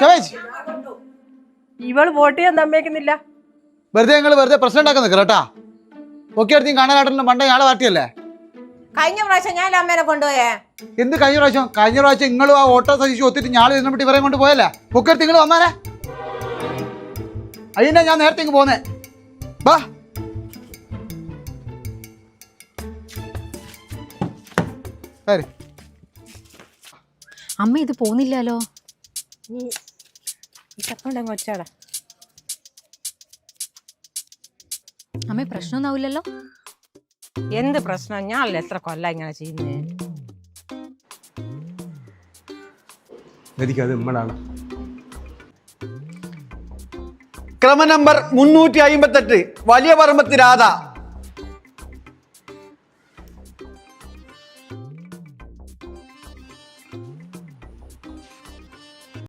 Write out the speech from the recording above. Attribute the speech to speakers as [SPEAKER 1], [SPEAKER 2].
[SPEAKER 1] ശോഭേച്ചി
[SPEAKER 2] ഇവൾ വോട്ട് ചെയ്യാൻ തമ്മേക്കുന്നില്ല
[SPEAKER 1] വെറുതെ നിങ്ങൾ വെറുതെ പ്രശ്നം ഉണ്ടാക്കാൻ നിൽക്കുക കേട്ടാ. ഒക്കെ അടുത്ത് പാർട്ടിയല്ലേ?
[SPEAKER 3] കഴിഞ്ഞ പ്രാവശ്യം ഞാൻ അമ്മേനെ കൊണ്ടുപോയേ.
[SPEAKER 1] എന്ത് കഴിഞ്ഞ പ്രാവശ്യം? കഴിഞ്ഞ പ്രാവശ്യം നിങ്ങളും ആ ഓട്ടോ സഹിച്ച് ഒത്തിട്ട് ഞാൾ ഇതിനെപ്പറ്റി ഇവരെ കൊണ്ട് പോയല്ലേ? ഒക്കെ അടുത്ത് നിങ്ങൾ വന്നാലേ. അതിനാ ഞാൻ നേരത്തെ ഇങ്ങ് പോന്നേ. ബാ. ശരി.
[SPEAKER 4] അമ്മ ഇത് പോന്നില്ലല്ലോ.
[SPEAKER 3] ഇതപ്പണ്ടങ്ങ് ഒച്ചാടാ
[SPEAKER 4] അമ്മ പ്രശ്നമൊന്നാവില്ലല്ലോ
[SPEAKER 3] എന്ത് പ്രശ്നം? ഞാനല്ല എത്ര കൊല്ല ഇങ്ങനെ ചെയ്യുന്നേ?
[SPEAKER 5] എനിക്കത് നമ്മളാണ്.
[SPEAKER 6] ക്രമ നമ്പർ മുന്നൂറ്റി അയിമ്പത്തെട്ട് വലിയ പറമ്പത്ത് രാധ.